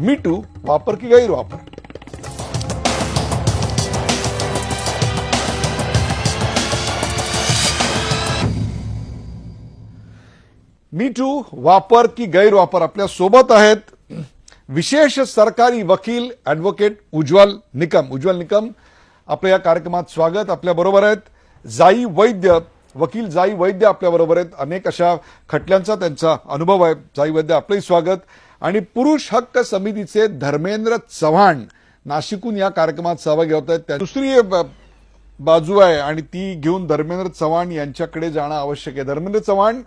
मी to वापर की गैरवापर. मी टू वापर की गैरवापर आपल्यासोबत आहेत विशेष सरकारी वकील ऍडव्होकेट उज्ज्वल निकम. उज्ज्वल निकम आपल्या या कार्यक्रमात स्वागत. आपल्या बरोबर आहेत जाई वैद्य. वकील जाई वैद्य आपल्या बरोबर आहेत. अनेक अशा खटल्यांचा त्यांचा अनुभव आहे. जाई वैद्य आपलंही स्वागत. आणि पुरुष हक्क समितीचे धर्मेंद्र चव्हाण नाशिकहून या कार्यक्रमात सहभागी होत आहेत. त्या- दुसरी बाजू आहे आणि ती घेऊन धर्मेंद्र चव्हाण यांच्याकडे जाणं आवश्यक आहे. धर्मेंद्र चव्हाण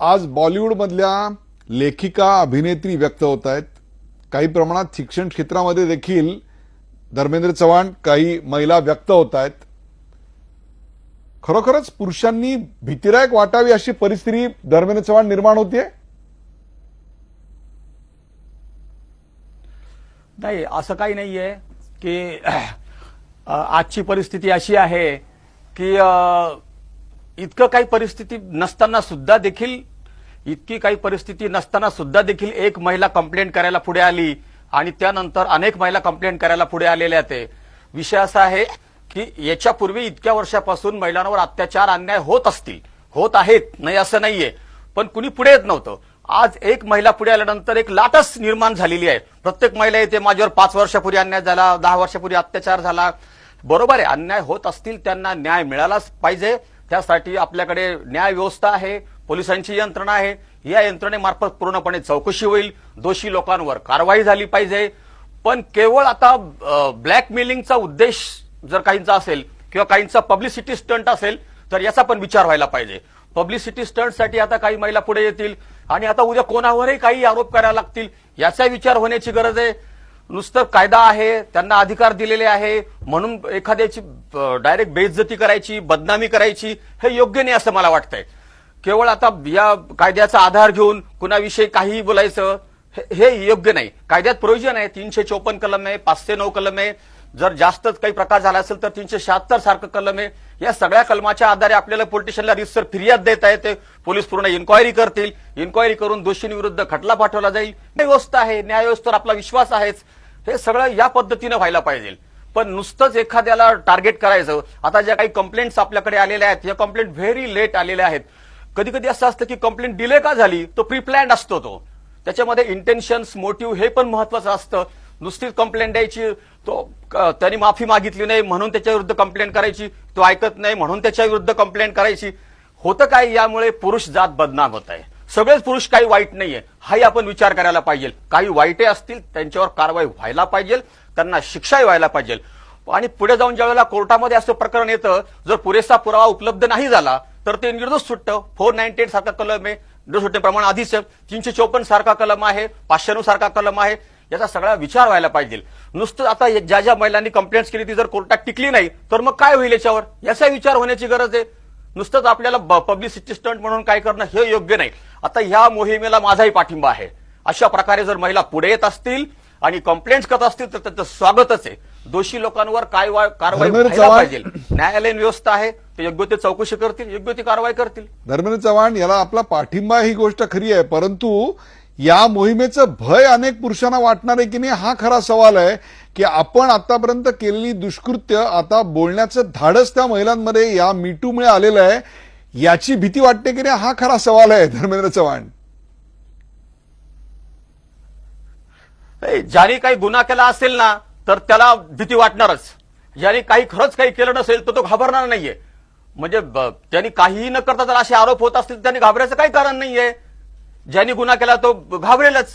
आज बॉलिवूडमधल्या लेखिका अभिनेत्री व्यक्त होत आहेत. काही प्रमाणात शिक्षण क्षेत्रामध्ये देखील धर्मेंद्र चव्हाण काही महिला व्यक्त होत आहेत. खरोखरच पुरुषांनी भीतिदायक वाटावी अशी परिस्थिती धर्मेंद्र चव्हाण निर्माण होतीये? नाही असं काही नाही आहे की आजची परिस्थिती अशी आहे की इतकं काही परिस्थिती नसताना सुद्धा देखील इतकी काही परिस्थिती नसताना सुद्धा देखील एक महिला कंप्लेंट करायला पुढे आली आणि त्यानंतर अनेक महिला कंप्लेंट करायला पुढे आलेल्या ते. विषय असा आहे की याच्यापूर्वी इतक्या वर्षापासून महिलांवर अत्याचार अन्याय होत असतील होत आहेत नाही असं नाहीये. पण कुणी पुढे येत नव्हतं. आज एक महिला पुढे आल्यानंतर एक लाटच निर्माण झालेली आहे. प्रत्येक महिला येते माझ्यावर पाच वर्षापूर्वी अन्याय झाला दहा वर्षापूर्वी अत्याचार झाला. बरोबर आहे अन्याय होत असतील त्यांना न्याय मिळालाच पाहिजे. त्यासाठी आपल्याकडे न्याय व्यवस्था आहे पोलिसांची यंत्रणा आहे. या यंत्रणेमार्फत पूर्णपणे चौकशी होईल. दोषी लोकांवर कारवाई झाली पाहिजे. पण केवळ आता ब्लॅकमेलिंगचा उद्देश जर काहींचा असेल किंवा काहींचा पब्लिसिटी स्टंट असेल तर याचा पण विचार व्हायला पाहिजे. पब्लिसिटी स्टंटसाठी आता काही महिला पुढे येतील. आणि आता उद्या कोणावरही काही आरोप करायला लागतील याचा विचार होण्याची गरज आहे. नुसतं कायदा आहे त्यांना अधिकार दिलेले आहे. म्हणून एखाद्याची डायरेक्ट बेइज्जती करायची बदनामी करायची हे योग्य नाही असं मला वाटतंय. केवळ आता या कायद्याचा आधार घेऊन कुणाविषयी काहीही बोलायचं हे- हे योग्य नाही. कायद्यात प्रयोजन आहे. तीनशे चौपन्न कलम आहे पाचशे नऊ कलम आहे. जर जास्तच काही प्रकार झाला असेल तर तीनशे शहात्तर सारखं कलम आहे. या सगळ्या कलमाच्या आधारे आपल्याला पोलिटिशियनला रिसर फिर्याद देता येते. पोलीस पूर्ण इन्क्वायरी करतील. इन्क्वायरी करून दोषींविरुद्ध खटला पाठवला जाईल. व्यवस्था आहे. न्यायव्यवस्थेवर आपला विश्वास आहेच. हे सगळं या पद्धतीनं व्हायला पाहिजे. पण नुसतंच एखाद्याला टार्गेट करायचं. आता ज्या काही कंप्लेंट्स आपल्याकडे आलेल्या आहेत या कंप्लेंट व्हेरी लेट आलेल्या आहेत. कधी कधी असं असतं की कंप्लेंट डिले का झाली? तो प्रीप्लॅन्ड असतो तो. त्याच्यामध्ये इंटेन्शन्स मोटिव्ह हे पण महत्वाचं असतं. नुसतीच कंप्लेंट द्यायची तो त्यांनी माफी मागितली नाही म्हणून त्याच्या विरुद्ध कंप्लेंट करायची. तो ऐकत नाही म्हणून त्याच्या विरुद्ध कंप्लेंट करायची. होतं काय यामुळे पुरुष जात बदनाम होत आहे. सगळेच पुरुष काही वाईट नाहीये. हाही आपण विचार करायला पाहिजे. काही वाईटे असतील त्यांच्यावर कारवाई व्हायला पाहिजे त्यांना शिक्षाही व्हायला पाहिजे. आणि पुढे जाऊन ज्या वेळेला कोर्टामध्ये असं प्रकरण येतं जर पुरेसा पुरावा उपलब्ध नाही झाला तर ते निर्दोष सुटतं. फोर नाईन्टी एट सारखा कलम आहे. निर्दोष सुटणे प्रमाण आधीच तीनशे चौपन्न सारखा कलम आहे. पाचशे नऊ सारखा कलम आहे. याचा सगळा विचार व्हायला पाहिजे. नुसतं आता ज्या ज्या महिलांनी कंप्लेंट्स केली ती जर कोर्टात टिकली नाही तर मग काय होईल याच्यावर? याचा विचार होण्याची गरज आहे. नुसतंच आपल्याला पब्लिसिटी स्टंट म्हणून काय करणं हे योग्य नाही. आता ह्या मोहिमेला माझाही पाठिंबा आहे. अशा प्रकारे जर महिला पुढे येत असतील आणि कंप्लेंट्स करत असतील तर त्याचं स्वागतच आहे. दोषी लोकांवर काय कारवाई पाहिजे. न्यायालयीन व्यवस्था आहे ते योग्य ते चौकशी करतील योग्य ती कारवाई करतील. धर्मेंद्र चव्हाण याला आपला पाठिंबा ही गोष्ट खरी आहे परंतु या मोहिमेचं भय अनेक पुरुषांना वाटणार आहे की नाही? हा खरा सवाल आहे की आपण आतापर्यंत केलेली दुष्कृत्य आता बोलण्याचं धाडस त्या महिलांमध्ये या मीटूमुळे आलेलं आहे. याची भीती वाटते की नाही? हा खरा सवाल आहे धर्मेंद्र चव्हाण. ज्याने काही गुन्हा केला असेल ना तर त्याला भीती वाटणारच. ज्याने काही खरंच काही केलं नसेल तर तो घाबरणार नाहीये. म्हणजे त्यांनी काहीही न करता जर असे आरोप होत असतील त्यांनी घाबरायचं काही कारण नाहीये. ज्यांनी गुन्हा केला तो घाबरेलच.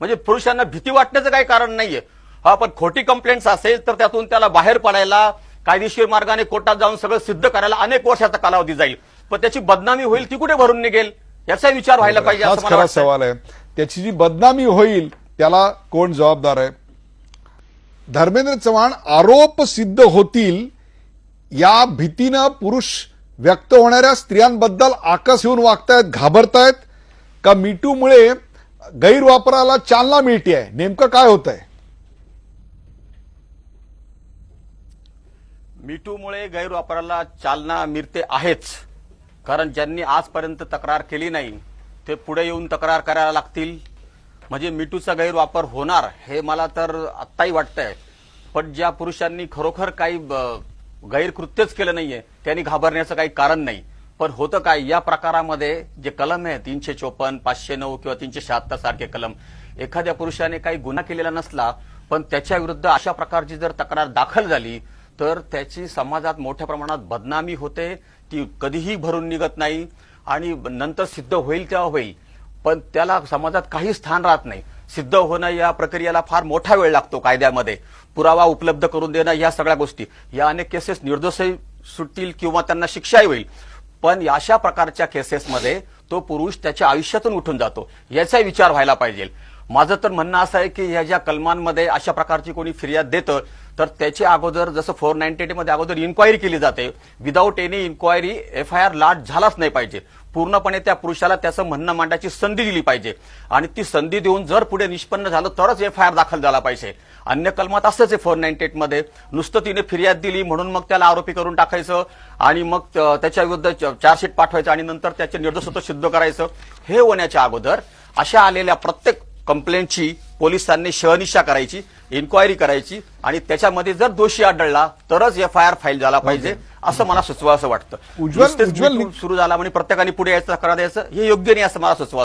म्हणजे पुरुषांना भीती वाटण्याचं काही कारण नाहीये. हा पण खोटी कंप्लेंट्स असेल तर त्यातून त्याला बाहेर पडायला कायदेशीर मार्गाने कोर्टात जाऊन सगळं सिद्ध करायला अनेक वर्षाचा कालावधी जाईल. पण त्याची बदनामी होईल ती कुठे भरून निघेल? याचा विचार व्हायला पाहिजे असं मला. सवाल आहे. त्याची जी बदनामी होईल त्याला कोण जबाबदार आहे? धर्मेंद्र चव्हाण आरोप सिद्ध होतील या भीतीनं पुरुष व्यक्त होणाऱ्या स्त्रियांबद्दल आकस येऊन वागतायत घाबरतायत का मीटूमुळे गैरवापराला चालना मिळते आहे? नेमकं काय होत आहे मीटूमुळे गैरवापराला चालना मिळते आहेच. कारण ज्यांनी आजपर्यंत तक्रार केली नाही ते पुढे येऊन तक्रार करायला लागतील. म्हणजे मिटूचा गैरवापर होणार हे मला तर आत्ताही वाटतंय. पण ज्या पुरुषांनी खरोखर काही गैरकृत्यच केलं नाहीये त्यांनी घाबरण्याचं काही कारण नाही. पण होतं काय? या प्रकारामध्ये जे कलम आहे तीनशे चोपन्न पाचशे नऊ किंवा तीनशे शहात्तर सारखे कलम एखाद्या पुरुषाने काही गुन्हा केलेला नसला पण त्याच्या विरुद्ध अशा प्रकारची जर तक्रार दाखल झाली तर त्याची समाजात मोठ्या प्रमाणात बदनामी होते ती कधीही भरून निघत नाही आणि नंतर सिद्ध होईल तेव्हा होईल. पण त्याला समाजात काही स्थान राहत नाही. सिद्ध होणं या प्रक्रियेला फार मोठा वेळ लागतो कायद्यामध्ये. पुरावा उपलब्ध करून देणं या सगळ्या गोष्टी. या अनेक केसेस निर्दोषही सुटतील किंवा त्यांना शिक्षाही होईल. पण अशा प्रकारच्या केसेसमध्ये तो पुरुष त्याच्या आयुष्यातून उठून जातो. याचा विचार व्हायला पाहिजे. माझं तर म्हणणं असं आहे की ह्या ज्या कलमांमध्ये अशा प्रकारची कोणी फिर्याद देतं तर त्याची अगोदर जसं फोर नाईन्टी मध्ये अगोदर इन्क्वायरी केली जाते without any enquiry F I R लाट झालाच नाही पाहिजे. पूर्णपणे त्या पुरुषाला त्याचं म्हणणं मांडायची संधी दिली पाहिजे. आणि ती संधी देऊन जर पुढे निष्पन्न झालं तरच एफ आय आर दाखल झाला पाहिजे. अन्य कलमात असंच आहे फोर नाईन्टी मध्ये. नुसतं तिने फिर्याद दिली म्हणून मग त्याला आरोपी करून टाकायचं आणि मग त्याच्या विरुद्ध च- चार्जशीट पाठवायचं आणि नंतर त्याचे निर्दोषत्व सिद्ध करायचं. हे होण्याच्या अगोदर अशा आलेल्या प्रत्येक कंप्लेंटची पोलिसांनी शहनिशा करायची इन्क्वायरी करायची आणि त्याच्यामध्ये जर दोषी आढळला तरच एफ आय आर फाईल झाला पाहिजे असं मला सुचवा असं वाटतं. उज्ज्वल- सुरू झाला म्हणजे प्रत्येकाने पुढे यायचं तक्रार द्यायचं हे योग्य नाही असं मला सुचवा